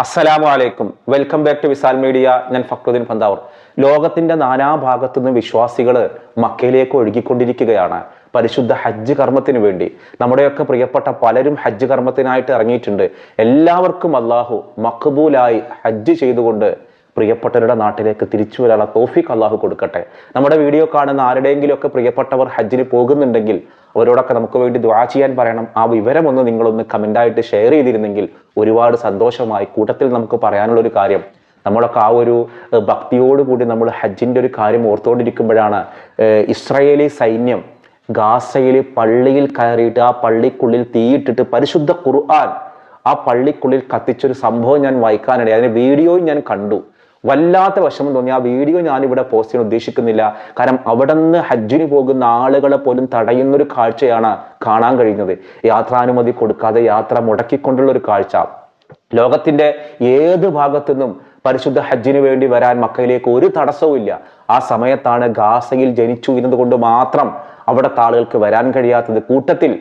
അസ്സലാമു അലൈക്കും welcome back to Visal media. ഞാൻ ഫക്രുദ്ദീൻ പന്താവർ. ലോകത്തിന്റെ നാനാഭാഗത്തു നിന്ന് വിശ്വാസികൾ മക്കയിലേക്ക് ഒഴുകിക്കൊണ്ടിരിക്കുകയാണ്. പരിശുദ്ധ ഹജ്ജ് കർമ്മത്തിന് വേണ്ടി. നമ്മുടെയൊക്കെ പ്രിയപ്പെട്ട പലരും ഹജ്ജ് കർമ്മത്തിനായിട്ട് ഇറങ്ങിയിട്ടുണ്ട്. എല്ലാവർക്കും അള്ളാഹു മക്ബൂലായി ഹജ്ജ് ചെയ്തുകൊണ്ട് പ്രിയപ്പെട്ടവരുടെ നാട്ടിലേക്ക് തിരിച്ചു വരാനുള്ള തോഫിക്ക് അള്ളാഹു കൊടുക്കട്ടെ. നമ്മുടെ വീഡിയോ കാണുന്ന ആരുടെയെങ്കിലും ഒക്കെ പ്രിയപ്പെട്ടവർ ഹജ്ജിന് പോകുന്നുണ്ടെങ്കിൽ അവരോടൊക്കെ നമുക്ക് വേണ്ടി ദ്വാ ചെയ്യാൻ പറയണം. ആ വിവരം ഒന്ന് നിങ്ങളൊന്ന് കമന്റായിട്ട് ഷെയർ ചെയ്തിരുന്നെങ്കിൽ ഒരുപാട് സന്തോഷമായി കൂട്ടത്തിൽ നമുക്ക് പറയാനുള്ള ഒരു കാര്യം. നമ്മളൊക്കെ ആ ഒരു ഭക്തിയോടുകൂടി നമ്മൾ ഹജ്ജിന്റെ ഒരു കാര്യം ഓർത്തുകൊണ്ടിരിക്കുമ്പോഴാണ് ഇസ്രയേലി ഇസ്രായേലി സൈന്യം ഗാസയിൽ പള്ളിയിൽ കയറിയിട്ട് ആ പള്ളിക്കുള്ളിൽ തീയിട്ടിട്ട് പരിശുദ്ധ ഖുർആൻ ആ പള്ളിക്കുള്ളിൽ കത്തിച്ചൊരു സംഭവം ഞാൻ വായിക്കാനിടയായി. അതിന് വീഡിയോയും ഞാൻ കണ്ടു. വല്ലാത്ത വിഷമം തോന്നി. ആ വീഡിയോ ഞാനിവിടെ പോസ്റ്റ് ചെയ്യാൻ ഉദ്ദേശിക്കുന്നില്ല. കാരണം അവിടെ നിന്ന് ഹജ്ജിന് പോകുന്ന ആളുകളെ പോലും തടയുന്ന ഒരു കാഴ്ചയാണ് കാണാൻ കഴിയുന്നത്. യാത്രാനുമതി കൊടുക്കാതെ യാത്ര മുടക്കിക്കൊണ്ടുള്ള ഒരു കാഴ്ച. ലോകത്തിന്റെ ഏത് ഭാഗത്തു നിന്നും പരിശുദ്ധ ഹജ്ജിന് വേണ്ടി വരാൻ മക്കയിലേക്ക് ഒരു തടസ്സവും ഇല്ല. ആ സമയത്താണ് ഗാസയിൽ ജനിച്ചു ഇരുന്നത് മാത്രം അവിടുത്തെ ആളുകൾക്ക് വരാൻ കഴിയാത്തത്. കൂട്ടത്തിൽ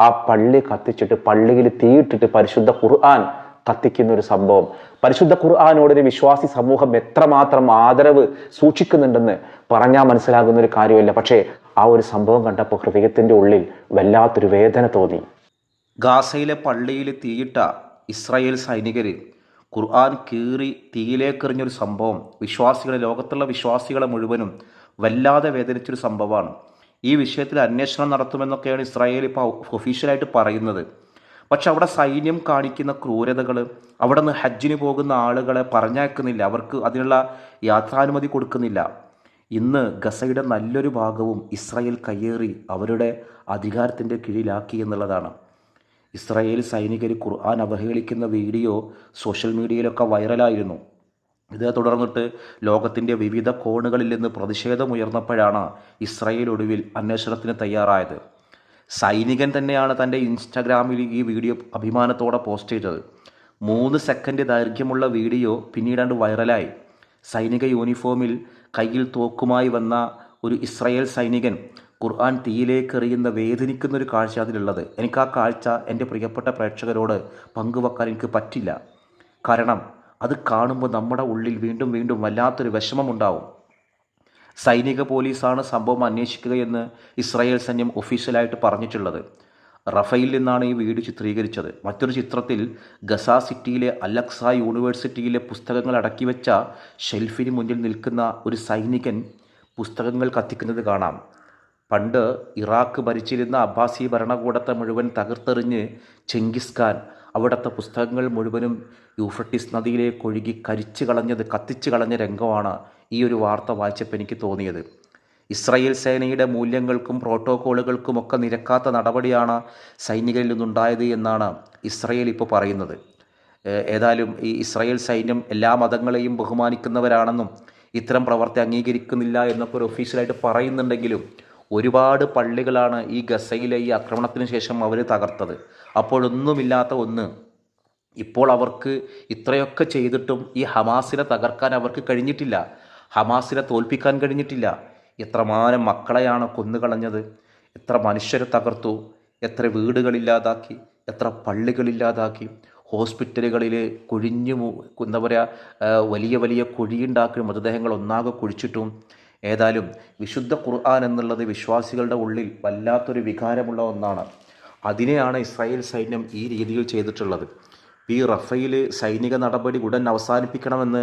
ആ പള്ളി കത്തിച്ചിട്ട് പള്ളിയിൽ തീയിട്ടിട്ട് പരിശുദ്ധ ഖുർആൻ കത്തിക്കുന്ന ഒരു സംഭവം. പരിശുദ്ധ ഖുർആാനോട് ഒരു വിശ്വാസി സമൂഹം എത്രമാത്രം ആദരവ് സൂക്ഷിക്കുന്നുണ്ടെന്ന് പറഞ്ഞാൽ മനസ്സിലാകുന്ന ഒരു കാര്യമല്ല. പക്ഷേ ആ ഒരു സംഭവം കണ്ടപ്പോൾ ഹൃദയത്തിന്റെ ഉള്ളിൽ വല്ലാത്തൊരു വേദന തോന്നി. ഗാസയിലെ പള്ളിയിൽ തീയിട്ട ഇസ്രായേൽ സൈനികർ ഖുർആൻ കീറി തീയിലേക്കെറിഞ്ഞൊരു സംഭവം വിശ്വാസികളെ ലോകത്തുള്ള വിശ്വാസികളെ മുഴുവനും വല്ലാതെ വേദനിച്ചൊരു സംഭവമാണ്. ഈ വിഷയത്തിൽ അന്വേഷണം നടത്തുമെന്നൊക്കെയാണ് ഇസ്രായേൽ ഇപ്പോൾ ഒഫീഷ്യലായിട്ട് പറയുന്നത്. പക്ഷെ അവിടെ സൈന്യം കാണിക്കുന്ന ക്രൂരതകൾ അവിടെ നിന്ന് ഹജ്ജിന് പോകുന്ന ആളുകളെ പറഞ്ഞയക്കുന്നില്ല. അവർക്ക് അതിനുള്ള യാത്രാനുമതി കൊടുക്കുന്നില്ല. ഇന്ന് ഗസയുടെ നല്ലൊരു ഭാഗവും ഇസ്രായേൽ കയ്യേറി അവരുടെ അധികാരത്തിന്റെ കീഴിലാക്കി എന്നുള്ളതാണ്. ഇസ്രായേൽ സൈനികർ ഖുർആൻ അവഹേളിക്കുന്ന വീഡിയോ സോഷ്യൽ മീഡിയയിലൊക്കെ വൈറലായിരുന്നു. ഇതേ തുടർന്നിട്ട് ലോകത്തിന്റെ വിവിധ കോണുകളിൽ നിന്ന് പ്രതിഷേധമുയർന്നപ്പോഴാണ് ഇസ്രായേൽ ഒടുവിൽ അന്വേഷണത്തിന് തയ്യാറായത്. സൈനികൻ തന്നെയാണ് തന്റെ ഇൻസ്റ്റാഗ്രാമിൽ ഈ വീഡിയോ അഭിമാനത്തോടെ പോസ്റ്റ് ചെയ്തത്. മൂന്ന് സെക്കൻഡ് ദൈർഘ്യമുള്ള വീഡിയോ പിന്നീടാണ്ട് വൈറലായി സൈനിക യൂണിഫോമിൽ കയ്യിൽ തോക്കുമായി വന്ന ഒരു ഇസ്രായേൽ സൈനികൻ ഖുർആൻ തീയിലേക്ക് എറിയുന്ന വേദനിക്കുന്ന ഒരു കാഴ്ച അതിലുള്ളത്. എനിക്ക് ആ കാഴ്ച എന്റെ പ്രിയപ്പെട്ട പ്രേക്ഷകരോട് പങ്കുവെക്കാൻ എനിക്ക് പറ്റില്ല. കാരണം അത് കാണുമ്പോൾ നമ്മുടെ ഉള്ളിൽ വീണ്ടും വീണ്ടും വല്ലാത്തൊരു വിഷമമുണ്ടാവും. സൈനിക പോലീസാണ് സംഭവം അന്വേഷിക്കുകയെന്ന് ഇസ്രായേൽ സൈന്യം ഒഫീഷ്യലായിട്ട് പറഞ്ഞിട്ടുള്ളത്. റഫയിൽ നിന്നാണ് ഈ വീട് ചിത്രീകരിച്ചത്. മറ്റൊരു ചിത്രത്തിൽ ഗസ സിറ്റിയിലെ അലക്സ യൂണിവേഴ്സിറ്റിയിലെ പുസ്തകങ്ങൾ അടക്കി വെച്ച ഷെൽഫിന് മുന്നിൽ നിൽക്കുന്ന ഒരു സൈനികൻ പുസ്തകങ്ങൾ കത്തിക്കുന്നത് കാണാം. പണ്ട് ഇറാഖ് ഭരിച്ചിരുന്ന അബ്ബാസി ഭരണകൂടത്തെ മുഴുവൻ തകർത്തെറിഞ്ഞ് ചെങ്കിസ് ഖാൻ അവിടുത്തെ പുസ്തകങ്ങൾ മുഴുവനും യൂഫ്രട്ടിസ് നദിയിലേക്ക് ഒഴുകി കരിച്ചു കളഞ്ഞത് കത്തിച്ചു കളഞ്ഞ രംഗമാണ് ഈ ഒരു വാർത്ത വായിച്ചപ്പോൾ എനിക്ക് തോന്നിയത്. ഇസ്രായേൽ സേനയുടെ മൂല്യങ്ങൾക്കും പ്രോട്ടോക്കോളുകൾക്കും ഒക്കെ നിരക്കാത്ത നടപടിയാണ് സൈനികരിൽ നിന്നുണ്ടായത് എന്നാണ് ഇസ്രായേൽ ഇപ്പോൾ പറയുന്നത്. ഏതായാലും ഈ ഇസ്രായേൽ സൈന്യം എല്ലാ മതങ്ങളെയും ബഹുമാനിക്കുന്നവരാണെന്നും ഇത്തരം പ്രവർത്തി അംഗീകരിക്കുന്നില്ല എന്നൊക്കെ ഒരു ഒഫീഷ്യലായിട്ട് പറയുന്നുണ്ടെങ്കിലും ഒരുപാട് പള്ളികളാണ് ഈ ഗസയിലെ ഈ ആക്രമണത്തിന് ശേഷം അവർ തകർത്തത്. അപ്പോഴൊന്നുമില്ലാത്ത ഒന്ന് ഇപ്പോൾ അവർക്ക് ഇത്രയൊക്കെ ചെയ്തിട്ടും ഈ ഹമാസിനെ തകർക്കാൻ അവർക്ക് കഴിഞ്ഞിട്ടില്ല. ഹമാസിനെ തോൽപ്പിക്കാൻ കഴിഞ്ഞിട്ടില്ല. എത്രമാനം മക്കളെയാണ് കൊന്നുകളഞ്ഞത്. എത്ര മനുഷ്യരെ തകർത്തു. എത്ര വീടുകളില്ലാതാക്കി. എത്ര പള്ളികളില്ലാതാക്കി. ഹോസ്പിറ്റലുകളിൽ കുഴിഞ്ഞു എന്താ പറയുക വലിയ വലിയ കുഴിയുണ്ടാക്കി മൃതദേഹങ്ങൾ ഒന്നാകെ കുഴിച്ചിട്ടും ഏതായാലും വിശുദ്ധ ഖുർആൻ എന്നുള്ളത് വിശ്വാസികളുടെ ഉള്ളിൽ വല്ലാത്തൊരു വികാരമുള്ള ഒന്നാണ്. അതിനെയാണ് ഇസ്രായേൽ സൈന്യം ഈ രീതിയിൽ ചെയ്തിട്ടുള്ളത്. ഈ റഫേൽ സൈനിക നടപടി ഉടൻ അവസാനിപ്പിക്കണമെന്ന്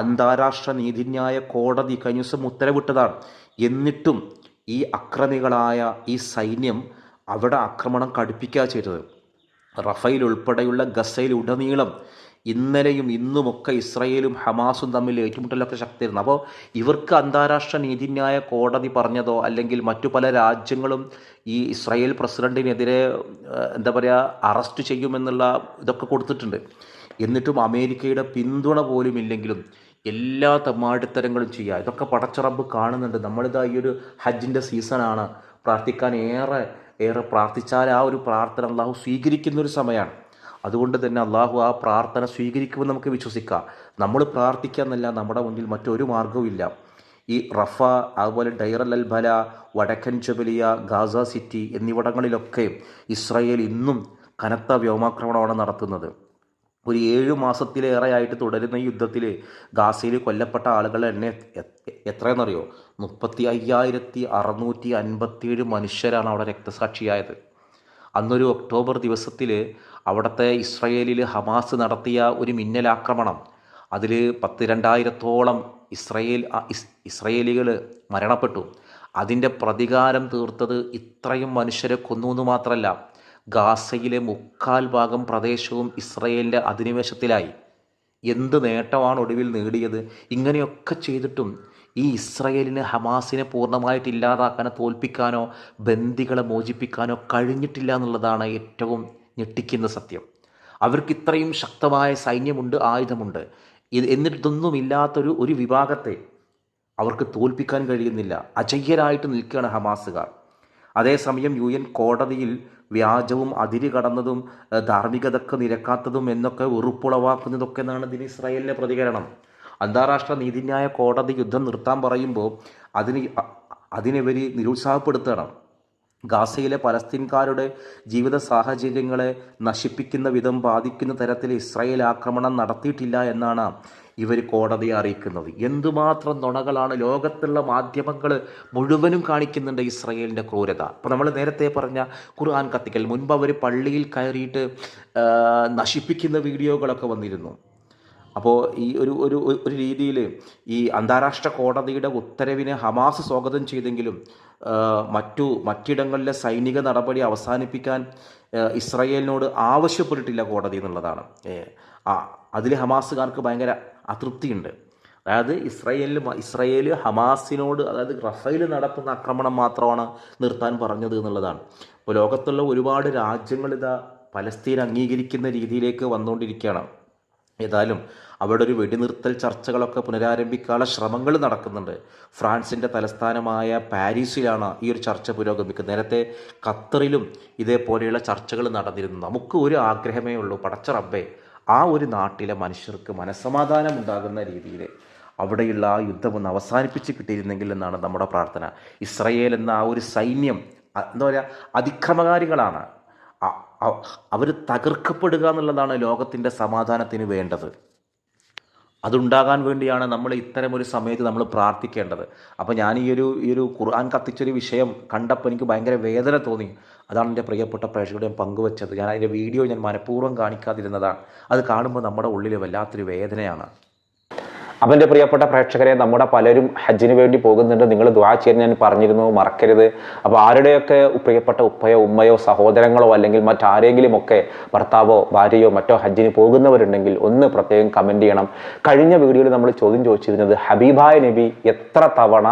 അന്താരാഷ്ട്ര നീതിന്യായ കോടതി കഴിഞ്ഞ ദിവസം ഉത്തരവിട്ടതാണ്. എന്നിട്ടും ഈ അക്രമികളായ ഈ സൈന്യം അവിടെ ആക്രമണം കടുപ്പിക്കുക ചെയ്തത്. റഫേൽ ഉൾപ്പെടെയുള്ള ഗസയിൽ ഉടനീളം ഇന്നലെയും ഇന്നുമൊക്കെ ഇസ്രയേലും ഹമാസും തമ്മിൽ ഏറ്റുമുട്ടലൊക്കെ ശക്തിയായിരുന്നു. അപ്പോൾ ഇവർക്ക് അന്താരാഷ്ട്ര നീതിന്യായ കോടതി പറഞ്ഞതോ അല്ലെങ്കിൽ മറ്റു പല രാജ്യങ്ങളും ഈ ഇസ്രായേൽ പ്രസിഡന്റിനെതിരെ എന്താ പറയുക അറസ്റ്റ് ചെയ്യുമെന്നുള്ള ഇതൊക്കെ കൊടുത്തിട്ടുണ്ട്. എന്നിട്ടും അമേരിക്കയുടെ പിന്തുണ പോലും ഇല്ലെങ്കിലും എല്ലാ തമാടിത്തരങ്ങളും ചെയ്യുക. ഇതൊക്കെ പടച്ചറബ് കാണുന്നുണ്ട്. നമ്മളിതാ ഈ ഒരു ഹജ്ജിന്റെ സീസണാണ്. പ്രാർത്ഥിക്കാൻ ഏറെ ഏറെ പ്രാർത്ഥിച്ചാൽ ആ ഒരു പ്രാർത്ഥന അള്ളാഹു സ്വീകരിക്കുന്നൊരു സമയമാണ്. അതുകൊണ്ട് തന്നെ അള്ളാഹു ആ പ്രാർത്ഥന സ്വീകരിക്കുമെന്ന് നമുക്ക് വിശ്വസിക്കാം. നമ്മൾ പ്രാർത്ഥിക്കാമെന്നല്ല നമ്മുടെ മുന്നിൽ മറ്റൊരു മാർഗവുമില്ല ഈ റഫ അതുപോലെ ഡൈറൽ അൽബല വടക്കൻ ജബലിയ ഗാസ സിറ്റി എന്നിവിടങ്ങളിലൊക്കെ ഇസ്രായേൽ ഇന്നും കനത്ത വ്യോമാക്രമണമാണ് നടത്തുന്നത്. ഒരു ഏഴു മാസത്തിലേറെയായിട്ട് തുടരുന്ന ഈ യുദ്ധത്തിൽ ഗാസയിൽ കൊല്ലപ്പെട്ട ആളുകളുടെ എണ്ണ എത്രയെന്നറിയോ മുപ്പത്തി അയ്യായിരത്തി അറുന്നൂറ്റി അൻപത്തിയേഴ് മനുഷ്യരാണ് അവിടെ രക്തസാക്ഷിയായത്. അന്നൊരു ഒക്ടോബർ ദിവസത്തിൽ അവിടുത്തെ ഇസ്രയേലിൽ ഹമാസ് നടത്തിയ ഒരു മിന്നലാക്രമണം. അതിൽ പത്ത് രണ്ടായിരത്തോളം ഇസ്രയേൽ ഇസ്രയേലികൾ മരണപ്പെട്ടു. അതിന്റെ പ്രതികാരം തീർത്തത് ഇത്രയും മനുഷ്യരെ കൊന്നു എന്ന് മാത്രമല്ല ഗാസയിലെ മുക്കാൽ ഭാഗം പ്രദേശവും ഇസ്രയേലിന്റെ അധിനിവേശത്തിലായി. എന്ത് നേട്ടമാണ് ഒടുവിൽ നേടിയത്? ഇങ്ങനെയൊക്കെ ചെയ്തിട്ടും ഈ ഇസ്രയേലിന് ഹമാസിനെ പൂർണമായിട്ട് ഇല്ലാതാക്കാനോ തോൽപ്പിക്കാനോ ബന്ദികളെ മോചിപ്പിക്കാനോ കഴിഞ്ഞിട്ടില്ല എന്നുള്ളതാണ് ഏറ്റവും ഞെട്ടിക്കുന്ന സത്യം. അവർക്ക് ഇത്രയും ശക്തമായ സൈന്യമുണ്ട് ആയുധമുണ്ട്. ഇത് എന്നിട്ടൊന്നുമില്ലാത്തൊരു ഒരു വിഭാഗത്തെ അവർക്ക് തോൽപ്പിക്കാൻ കഴിയുന്നില്ല. അജയ്യരായിട്ട് നിൽക്കുകയാണ് ഹമാസുകാർ. അതേസമയം യു എൻ കോടതിയിൽ വ്യാജവും അതിര് കടന്നതും ധാർമ്മികതക്ക് നിരക്കാത്തതും എന്നൊക്കെ ഉറുപ്പുളവാക്കുന്നതൊക്കെ എന്നാണ് ഇതിന് ഇസ്രായേലിന്റെ പ്രതികരണം. അന്താരാഷ്ട്ര നീതിന്യായ കോടതി യുദ്ധം നിർത്താൻ പറയുമ്പോൾ അതിന് അതിനിവർ നിരുത്സാഹപ്പെടുത്തണം. ഗാസയിലെ പലസ്തീൻകാരുടെ ജീവിത സാഹചര്യങ്ങളെ നശിപ്പിക്കുന്ന വിധം ബാധിക്കുന്ന തരത്തിൽ ഇസ്രായേൽ ആക്രമണം നടത്തിയിട്ടില്ല എന്നാണ് ഇവർ കോടതിയെ അറിയിക്കുന്നത്. എന്തുമാത്രം നുണകളാണ് ലോകത്തുള്ള മാധ്യമങ്ങൾ മുഴുവനും കാണിക്കുന്നുണ്ട് ഇസ്രയേലിന്റെ ക്രൂരത. അപ്പോൾ നമ്മൾ നേരത്തെ പറഞ്ഞ ഖുർആൻ കത്തിക്കൽ മുൻപ് അവർ പള്ളിയിൽ കയറിയിട്ട് നശിപ്പിക്കുന്ന വീഡിയോകളൊക്കെ വന്നിരുന്നു. അപ്പോൾ ഈ ഒരു ഒരു ഒരു രീതിയിൽ ഈ അന്താരാഷ്ട്ര കോടതിയുടെ ഉത്തരവിനെ ഹമാസ് സ്വാഗതം ചെയ്തെങ്കിലും മറ്റു മറ്റിടങ്ങളിലെ സൈനിക നടപടി അവസാനിപ്പിക്കാൻ ഇസ്രയേലിനോട് ആവശ്യപ്പെട്ടിട്ടില്ല കോടതി എന്നുള്ളതാണ്. ആ അതിൽ ഹമാസുകാർക്ക് ഭയങ്കര അതൃപ്തിയുണ്ട്. അതായത് ഇസ്രയേലിൽ ഇസ്രയേൽ ഹമാസിനോട് അതായത് റഫേൽ നടത്തുന്ന ആക്രമണം മാത്രമാണ് നിർത്താൻ പറഞ്ഞത് എന്നുള്ളതാണ്. അപ്പോൾ ലോകത്തുള്ള ഒരുപാട് രാജ്യങ്ങൾ ഇതാ പലസ്തീൻ അംഗീകരിക്കുന്ന രീതിയിലേക്ക് വന്നുകൊണ്ടിരിക്കുകയാണ്. ഏതായാലും അവിടെ ഒരു വെടിനിർത്തൽ ചർച്ചകളൊക്കെ പുനരാരംഭിക്കാനുള്ള ശ്രമങ്ങൾ നടക്കുന്നുണ്ട്. ഫ്രാൻസിന്റെ തലസ്ഥാനമായ പാരീസിലാണ് ഈ ഒരു ചർച്ച പുരോഗമിക്കുന്നത്. നേരത്തെ ഖത്തറിലും ഇതേപോലെയുള്ള ചർച്ചകൾ നടന്നിരുന്നു. നമുക്ക് ഒരു ആഗ്രഹമേ ഉള്ളൂ. പടച്ച റബ്ബേ ആ ഒരു നാട്ടിലെ മനുഷ്യർക്ക് മനസ്സമാധാനം ഉണ്ടാകുന്ന രീതിയിൽ അവിടെയുള്ള ആ യുദ്ധം ഒന്ന് അവസാനിപ്പിച്ച് കിട്ടിയിരുന്നെങ്കിൽ എന്നാണ് നമ്മുടെ പ്രാർത്ഥന. ഇസ്രയേൽ എന്ന ആ ഒരു സൈന്യം എന്താ പറയുക അതിക്രമകാരികളാണ്. അവർ തകർക്കപ്പെടുക എന്നുള്ളതാണ് ലോകത്തിന്റെ സമാധാനത്തിന് വേണ്ടത്. അതുണ്ടാകാൻ വേണ്ടിയാണ് നമ്മൾ ഇത്തരമൊരു സമയത്ത് നമ്മൾ പ്രാർത്ഥിക്കേണ്ടത്. അപ്പോൾ ഞാൻ ഈ ഒരു ഈ ഒരു ഖുർആൻ കത്തിച്ചൊരു വിഷയം കണ്ടപ്പോൾ എനിക്ക് ഭയങ്കര വേദന തോന്നി. അതാണ് എന്റെ പ്രിയപ്പെട്ട പ്രേക്ഷകരുടെ ഞാൻ പങ്കുവച്ചത്. ഞാൻ അതിന്റെ വീഡിയോ ഞാൻ മനഃപൂർവം കാണിക്കാതിരുന്നതാണ്. അത് കാണുമ്പോൾ നമ്മുടെ ഉള്ളിൽ വല്ലാത്തൊരു വേദനയാണ്. അപ്പം എന്റെ പ്രിയപ്പെട്ട പ്രേക്ഷകരെ നമ്മുടെ പലരും ഹജ്ജിന് വേണ്ടി പോകുന്നുണ്ട്. നിങ്ങൾ ദ്വാ ചെയ്യാൻ ഞാൻ പറഞ്ഞിരുന്നു മറക്കരുത്. അപ്പോൾ ആരുടെയൊക്കെ പ്രിയപ്പെട്ട ഉപ്പയോ ഉമ്മയോ സഹോദരങ്ങളോ അല്ലെങ്കിൽ മറ്റാരെങ്കിലും ഒക്കെ ഭർത്താവോ ഭാര്യയോ മറ്റോ ഹജ്ജിന് പോകുന്നവരുണ്ടെങ്കിൽ ഒന്ന് പ്രത്യേകം കമന്റ് ചെയ്യണം. കഴിഞ്ഞ വീഡിയോയിൽ നമ്മൾ ചോദ്യം ചോദിച്ചിരുന്നത് ഹബീബായ നബി എത്ര തവണ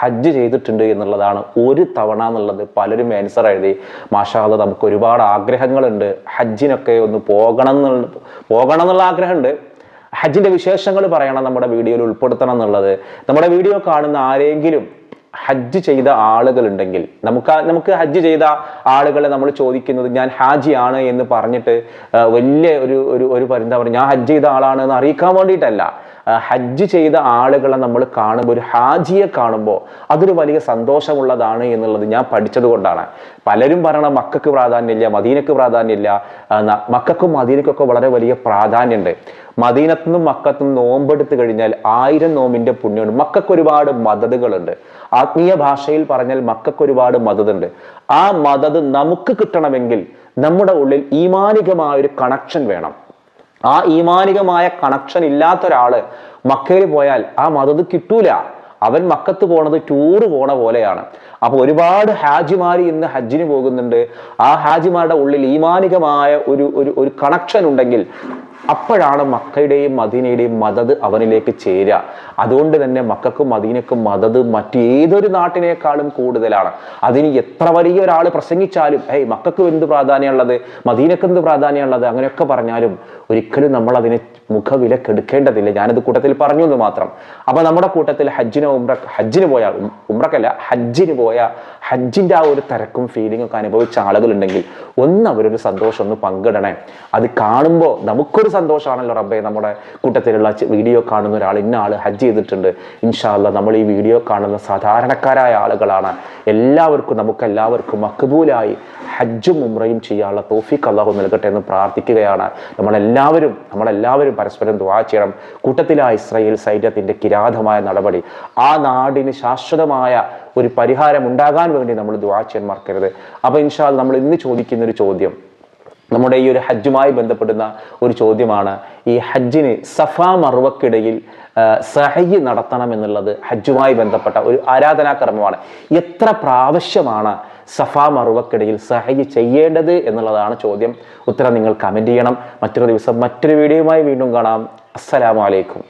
ഹജ്ജ് ചെയ്തിട്ടുണ്ട് എന്നുള്ളതാണ്. ഒരു തവണ എന്നുള്ളത് പലരും ആൻസർ എഴുതി. മാഷാദ് നമുക്ക് ഒരുപാട് ആഗ്രഹങ്ങളുണ്ട്. ഹജ്ജിനൊക്കെ ഒന്ന് പോകണം എന്നുള്ള പോകണം എന്നുള്ള ആഗ്രഹമുണ്ട്. ഹജ്ജിന്റെ വിശേഷങ്ങൾ പറയണം നമ്മുടെ വീഡിയോയിൽ ഉൾപ്പെടുത്തണം എന്നുള്ളത്. നമ്മുടെ വീഡിയോ കാണുന്ന ആരെങ്കിലും ഹജ്ജ് ചെയ്ത ആളുകളുണ്ടെങ്കിൽ നമുക്ക് നമുക്ക് ഹജ്ജ് ചെയ്ത ആളുകളെ നമ്മൾ ചോദിക്കുന്നത് ഞാൻ ഹാജിയാണ് എന്ന് പറഞ്ഞിട്ട് വലിയ ഒരു ഒരു ഒരു എന്താ പറയുക ഞാൻ ഹജ്ജ് ചെയ്ത ആളാണ് എന്ന് അറിയിക്കാൻ വേണ്ടിയിട്ടല്ല. ഹജ്ജ് ചെയ്ത ആളുകളെ നമ്മൾ കാണുമ്പോൾ ഒരു ഹാജിയെ കാണുമ്പോൾ അതൊരു വലിയ സന്തോഷമുള്ളതാണ് എന്നുള്ളത് ഞാൻ പഠിച്ചത് കൊണ്ടാണ്. പലരും പറയണം മക്കൾക്ക് പ്രാധാന്യമില്ല മദീനക്ക് പ്രാധാന്യമില്ല. മക്കൾക്കും മദീനക്കൊക്കെ വളരെ വലിയ പ്രാധാന്യമുണ്ട്. മദീനത്തുനിന്നും മക്കത്തുനിന്നും നോമ്പെടുത്തു കഴിഞ്ഞാൽ ആയിരം നോമ്പിന്റെ പുണ്യമുണ്ട്. മക്കൾക്ക് ഒരുപാട് മദതുകളുണ്ട് ആത്മീയ ഭാഷയിൽ പറഞ്ഞാൽ മക്കൾക്ക് ഒരുപാട് മദതുണ്ട് ആ മദത് നമുക്ക് കിട്ടണമെങ്കിൽ നമ്മുടെ ഉള്ളിൽ ഈമാനികമായ ഒരു കണക്ഷൻ വേണം. ആ ഈമാനികമായ കണക്ഷൻ ഇല്ലാത്ത ഒരാൾ മക്കയിൽ പോയാൽ ആ മദത് കിട്ടൂല. അവൻ മക്കത്ത് പോണത് ടൂറ് പോണ പോലെയാണ്. അപ്പൊ ഒരുപാട് ഹാജിമാർ ഇന്ന് ഹജ്ജിന് പോകുന്നുണ്ട്. ആ ഹാജിമാരുടെ ഉള്ളിൽ ഈമാനികമായ ഒരു ഒരു കണക്ഷൻ ഉണ്ടെങ്കിൽ അപ്പോഴാണ് മക്കയുടെയും മദീനയുടെയും മദത് അവനിലേക്ക് ചേരുക. അതുകൊണ്ട് തന്നെ മക്കൾക്കും മദീനക്കും മദത് മറ്റേതൊരു നാട്ടിനേക്കാളും കൂടുതലാണ്. അതിന് എത്ര വലിയ ഒരാൾ പ്രസംഗിച്ചാലും ഏയ് മക്കൾക്ക് എന്ത് പ്രാധാന്യമുള്ളത്? മദീനക്ക് എന്ത് പ്രാധാന്യമുള്ളത്? അങ്ങനെയൊക്കെ പറഞ്ഞാലും ഒരിക്കലും നമ്മൾ അതിനെ മുഖവിലക്കെടുക്കേണ്ടതില്ല. ഞാനത് കൂട്ടത്തിൽ പറഞ്ഞു എന്ന് മാത്രം. അപ്പൊ നമ്മുടെ കൂട്ടത്തിൽ ഹജ്ജിന് ഉംറ ഹജ്ജിന് പോയ ഉംറക്കല്ല ഹജ്ജിന് പോയ ഹജ്ജിന്റെ ആ ഒരു തിരക്കും ഫീലിംഗ് ഒക്കെ അനുഭവിച്ച ആളുകളുണ്ടെങ്കിൽ ഒന്ന് അവരൊരു സന്തോഷം ഒന്ന് പങ്കിടണേ. അത് കാണുമ്പോൾ നമുക്കൊരു നമുക്ക് സന്തോഷമാണല്ലോ റബ്ബെ നമ്മുടെ കൂട്ടത്തിലുള്ള വീഡിയോ കാണുന്ന ഒരാൾ ഇന്ന ആൾ ഹജ്ജ് ചെയ്തിട്ടുണ്ട്. ഇൻഷാല്ല നമ്മൾ ഈ വീഡിയോ കാണുന്ന സാധാരണക്കാരായ ആളുകളാണ്. എല്ലാവർക്കും നമുക്ക് എല്ലാവർക്കും മക്ബൂലായി ഹജ്ജും ഉമ്രയും ചെയ്യാനുള്ള തോഫിക്ക് അള്ളാഹു നൽകട്ടെ എന്ന് പ്രാർത്ഥിക്കുകയാണ്. നമ്മളെല്ലാവരും നമ്മളെല്ലാവരും പരസ്പരം ദുആ ചെയ്യണം. കൂട്ടത്തിലായ ഇസ്രയേൽ സൈന്യത്തിന്റെ കിരാതമായ നടപടി ആ നാടിന് ശാശ്വതമായ ഒരു പരിഹാരം ഉണ്ടാകാൻ വേണ്ടി നമ്മൾ ദുആ ചെയ്യാൻ മറക്കരുത്. അപ്പോൾ ഇൻഷാൽ നമ്മൾ ഇന്ന് ചോദിക്കുന്ന ഒരു ചോദ്യം നമ്മുടെ ഈ ഒരു ഹജ്ജുമായി ബന്ധപ്പെടുന്ന ഒരു ചോദ്യമാണ്. ഈ ഹജ്ജിന് സഫാ മറുവക്കിടയിൽ സഹയ്യ് നടത്തണം എന്നുള്ളത് ഹജ്ജുമായി ബന്ധപ്പെട്ട ഒരു ആരാധനാകർമ്മമാണ്. എത്ര പ്രാവശ്യമാണ് സഫാ മറുവക്കിടയിൽ സഹയ്യ് ചെയ്യേണ്ടത് എന്നുള്ളതാണ് ചോദ്യം. ഉത്തരം നിങ്ങൾ കമന്റ് ചെയ്യണം. മറ്റൊരു ദിവസം മറ്റൊരു വീഡിയോയുമായി വീണ്ടും കാണാം. അസ്സലാമു അലൈക്കും.